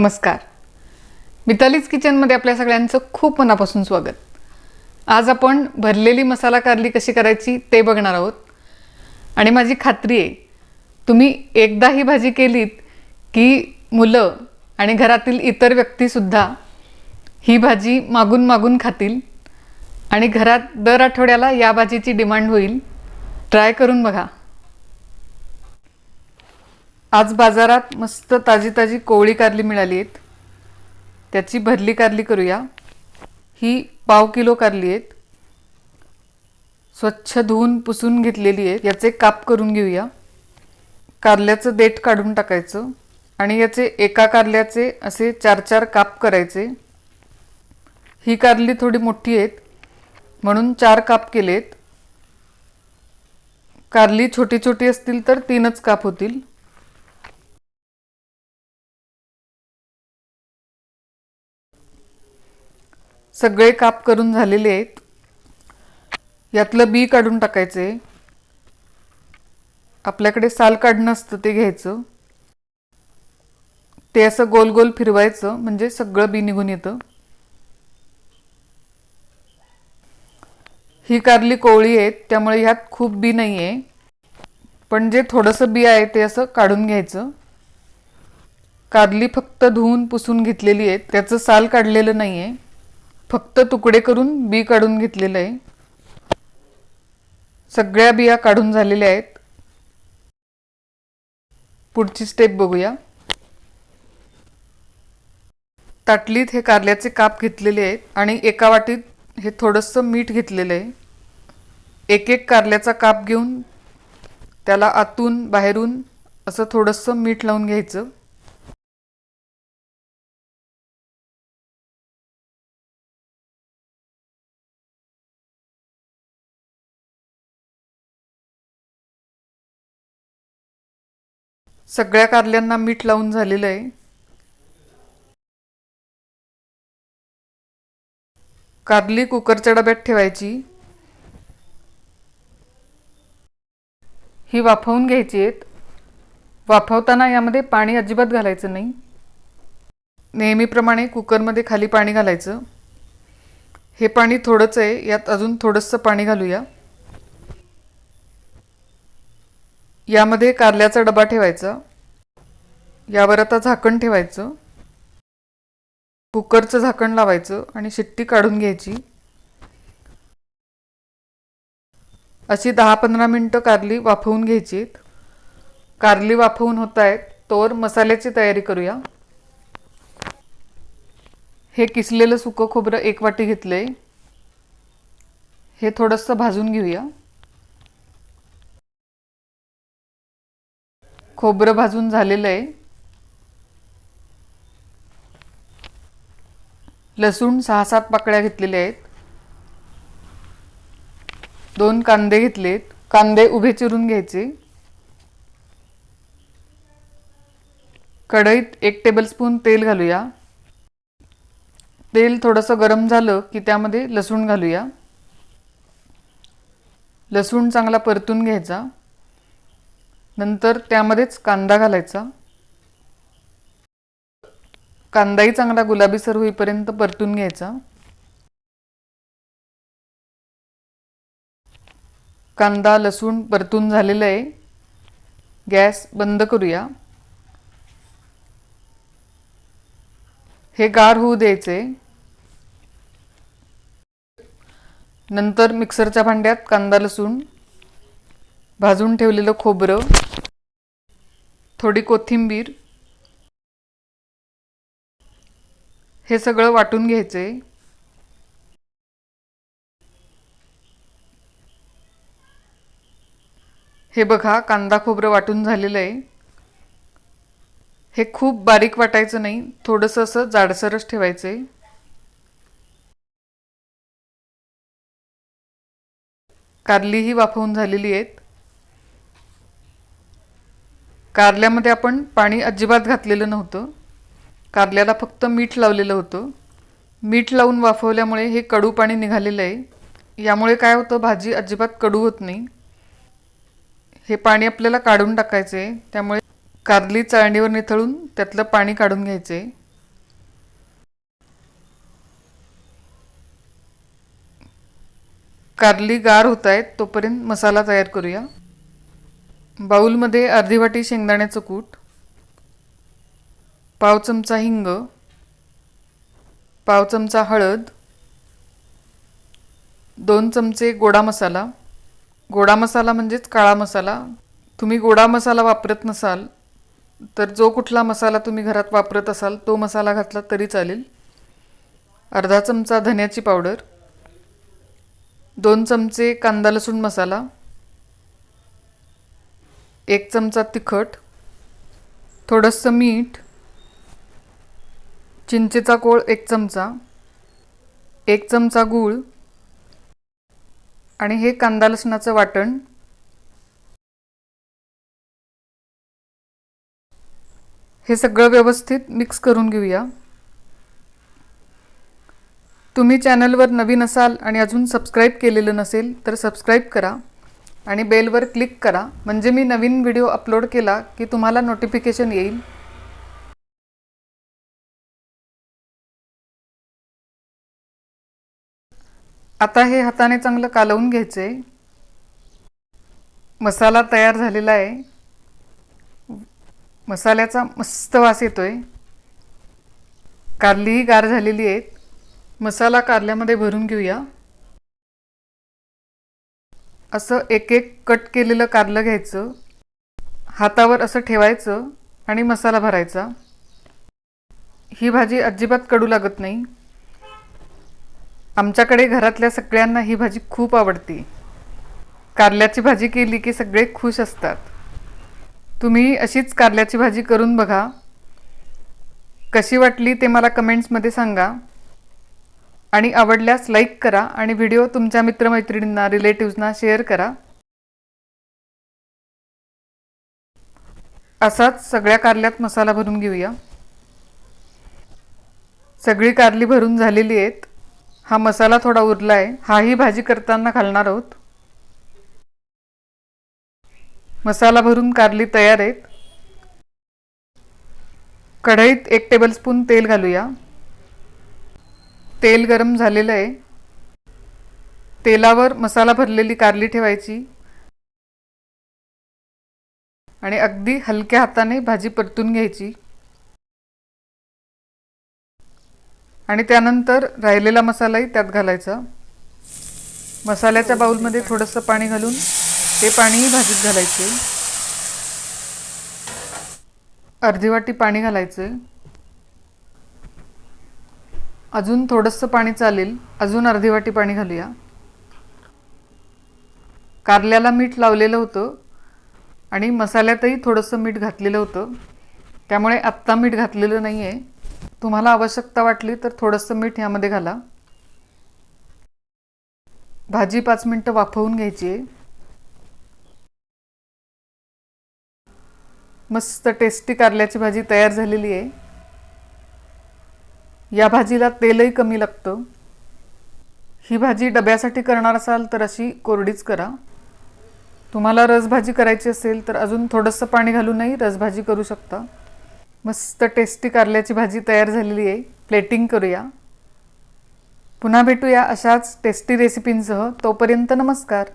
नमस्कार. मितालीज किचनमध्ये आपल्या सगळ्यांचं खूप मनापासून स्वागत. आज आपण भरलेली मसाला कारली कशी करायची ते बघणार आहोत. आणि माझी खात्री आहे तुम्ही एकदा ही भाजी केलीत की मुलं आणि घरातील इतर व्यक्तीसुद्धा ही भाजी मागून मागून खातील आणि घरात दर आठवड्याला या भाजीची डिमांड होईल. ट्राय करून बघा. आज बाजारात मस्त ताजी ताजी कोवळी कारली मिळाली आहेत. त्याची भरली कारली करूया. ही पाव किलो कारली आहेत. स्वच्छ धुवून पुसून घेतलेली आहे याचे काप करून घेऊया. कारल्याचं देठ काढून टाकायचं आणि याचे एका कारल्याचे असे चार चार काप करायचे. ही कारली थोडी मोठी आहेत. म्हणून चार काप केलेत. कारली छोटी छोटी असतील तर तीनच काप होतील. सगळे काप करून झालेले आहेत. यातलं बी काढून टाकायचे. आपल्याकडे साल काढणं असतं ते घ्यायचं. ते असं गोल गोल फिरवायचं म्हणजे सगळं बी निघून येतं. ही कारली कोवळी आहेत त्यामुळे ह्यात खूप बी नाही आहे पण जे थोडंसं बी आहे ते असं काढून घ्यायचं. कारली फक्त धुवून पुसून घेतलेली आहे त्याचं साल काढलेलं नाही आहे फक्त तुकडे करून बी काढून घेतलेलं आहे. सगळ्या बिया काढून झालेल्या आहेत. पुढची स्टेप बघूया. ताटलीत हे कारल्याचे काप घेतलेले आहेत आणि एका वाटीत हे थोडंसं मीठ घेतलेलं आहे. एक एक कारल्याचा काप घेऊन त्याला आतून बाहेरून असं थोडंसं मीठ लावून घ्यायचं. सगळ्या कारल्यांना मीठ लावून झालेलं आहे. कारली कुकरच्या डब्यात ठेवायची. ही वाफवून घ्यायची आहेत. वाफवताना यामध्ये पाणी अजिबात घालायचं नाही. नेहमीप्रमाणे कुकरमध्ये खाली पाणी घालायचं. हे पाणी थोडंच आहे यात अजून थोडंसं पाणी घालूया. यामध्ये कारल्याचा डबा ठेवायचा यावर आता झाकण ठेवायचं कुकरचं झाकण लावायचं आणि शिट्टी काढून घ्यायची. अशी दहा पंधरा मिनटं कारली वाफवून घ्यायची कारली वाफवून होत आहेत तोवर मसाल्याची तयारी करूया. हे किसलेलं सुकं खोबरं एक वाटी घेतलंय. हे थोडंसं भाजून घेऊया. खोबरं भाजून झालेलं आहे. लसूण सहा सात पाकळ्या घेतलेल्या आहेत. दोन कांदे घेतलेत. कांदे उभे चिरून घ्यायचे. कढईत एक टेबलस्पून तेल घालूया. तेल थोडंसं गरम झालं की त्यामध्ये लसूण घालूया. लसूण चांगला परतून घ्यायचा. नंतर त्यामध्येच कांदा घालायचा. कांदाही चांगला गुलाबीसर होईपर्यंत परतून घ्यायचा. कांदा लसूण परतून झालेलं आहे. गॅस बंद करूया. हे गार होऊ द्यायचे. नंतर मिक्सरच्या भांड्यात कांदा लसूण भाजून ठेवलेलं खोबरं थोडी कोथिंबीर हे सगळं वाटून घ्यायचे. हे बघा कांदा खोबरं वाटून झालेलं आहे. हे खूप बारीक वाटायचं नाही थोडंसं असं जाडसरच ठेवायचं. आहे कारलीही वाफवून झालेली आहेत. कारल्यामध्ये आपण पाणी अजिबात घातलेलं नव्हतं. कारल्याला फक्त मीठ लावलेलं होतं. मीठ लावून वाफवल्यामुळे हे कडू पाणी निघालेलं आहे. यामुळे काय होतं भाजी अजिबात कडू होत नाही. हे पाणी आपल्याला काढून टाकायचं आहे. त्यामुळे कारली चाळणीवर निथळून त्यातलं पाणी काढून घ्यायचं आहे. कारली गार होत आहेत तोपर्यंत मसाला तयार करूया. बाऊलमध्ये अर्धी वाटी शेंगदाण्याचं कूट पाव चमचा हिंग पाव चमचा हळद दोन चमचे गोडा मसाला. गोडा मसाला म्हणजेच काळा मसाला. तुम्ही गोडा मसाला वापरत नसाल तर जो कुठला मसाला तुम्ही घरात वापरत असाल तो मसाला घातला तरी चालेल. अर्धा चमचा धन्याची पावडर दोन चमचे कांदा लसूण मसाला एक चमचा तिखट थोडंसं मीठ चिंचेचा कोळ एक चमचा एक चमचा गूळ आणि हे कांदा लसणाचं वाटण. हे सगळं व्यवस्थित मिक्स करून घेऊया. तुम्ही चॅनलवर नवीन असाल आणि अजून सबस्क्राईब केलेलं नसेल तर सबस्क्राईब करा. आणि बेलवर क्लिक करा. म्हणजे मी नवीन व्हिडिओ अपलोड केला की तुम्हाला नोटिफिकेशन येईल. आता हे हाताने चांगलं कालवून घ्यायचे. मसाला तयार झालेला आहे. मसाल्याचा मस्त वास येतो आहे कारलीही गार झालेली आहेत. मसाला कारल्यामध्ये भरून घेऊया. असं एक एक कट केलेलं कारलं घ्यायचं. हातावर असं ठेवायचं आणि मसाला भरायचा. ही भाजी अजिबात कडू लागत नाही. आमच्याकडे घरातल्या सगळ्यांना ही भाजी खूप आवडते. कारल्याची भाजी केली की सगळे खुश असतात. तुम्ही अशीच कारल्याची भाजी करून बघा. कशी वाटली ते मला कमेंट्समध्ये सांगा. आणि आवडल्यास लाईक करा आणि व्हिडिओ तुमच्या मित्रमैत्रिणींना रिलेटिव्सना शेअर करा. असाच सगळ्या कारल्यात मसाला भरून घेऊया. सगळी कारली भरून झालेली आहेत. हा मसाला थोडा उरला आहे हाही भाजी करताना घालणार आहोत. मसाला भरून कारली तयार आहेत. कढईत एक टेबलस्पून तेल घालूया. तेल गरम झालेलं आहे. तेलावर मसाला भरलेली कारली ठेवायची. आणि अगदी हलक्या हाताने भाजी परतून घ्यायची. आणि त्यानंतर राहिलेला मसालाही त्यात घालायचा. मसाल्याच्या बाउलमध्ये थोडंसं पाणी घालून ते पाणीही भाजीत घालायचे. अर्धी वाटी पाणी घालायचं. अजून थोडंसं पाणी चालेल. अजून अर्धी वाटी पाणी घालूया. कारल्याला मीठ लावलेलं होतं आणि मसाल्यातही थोडंसं मीठ घातलेलं होतं. त्यामुळे आत्ता मीठ घातलेलं नाही आहे तुम्हाला आवश्यकता वाटली तर थोडंसं मीठ यामध्ये घाला. भाजी पाच मिनटं वाफवून घ्यायची आहे. मस्त टेस्टी कारल्याची भाजी तयार झालेली आहे. या भाजीला तेलही कमी लागतं. ही भाजी डब्यासाठी करणार असाल तर अशी कोरडीच करा. तुम्हाला रसभाजी करायची असेल तर अजून थोडंसं पाणी घालूनही रसभाजी करू शकता. मस्त टेस्टी कारल्याची भाजी तयार झालेली आहे. प्लेटिंग करूया. पुन्हा भेटूया अशाच टेस्टी रेसिपींसह. तोपर्यंत नमस्कार.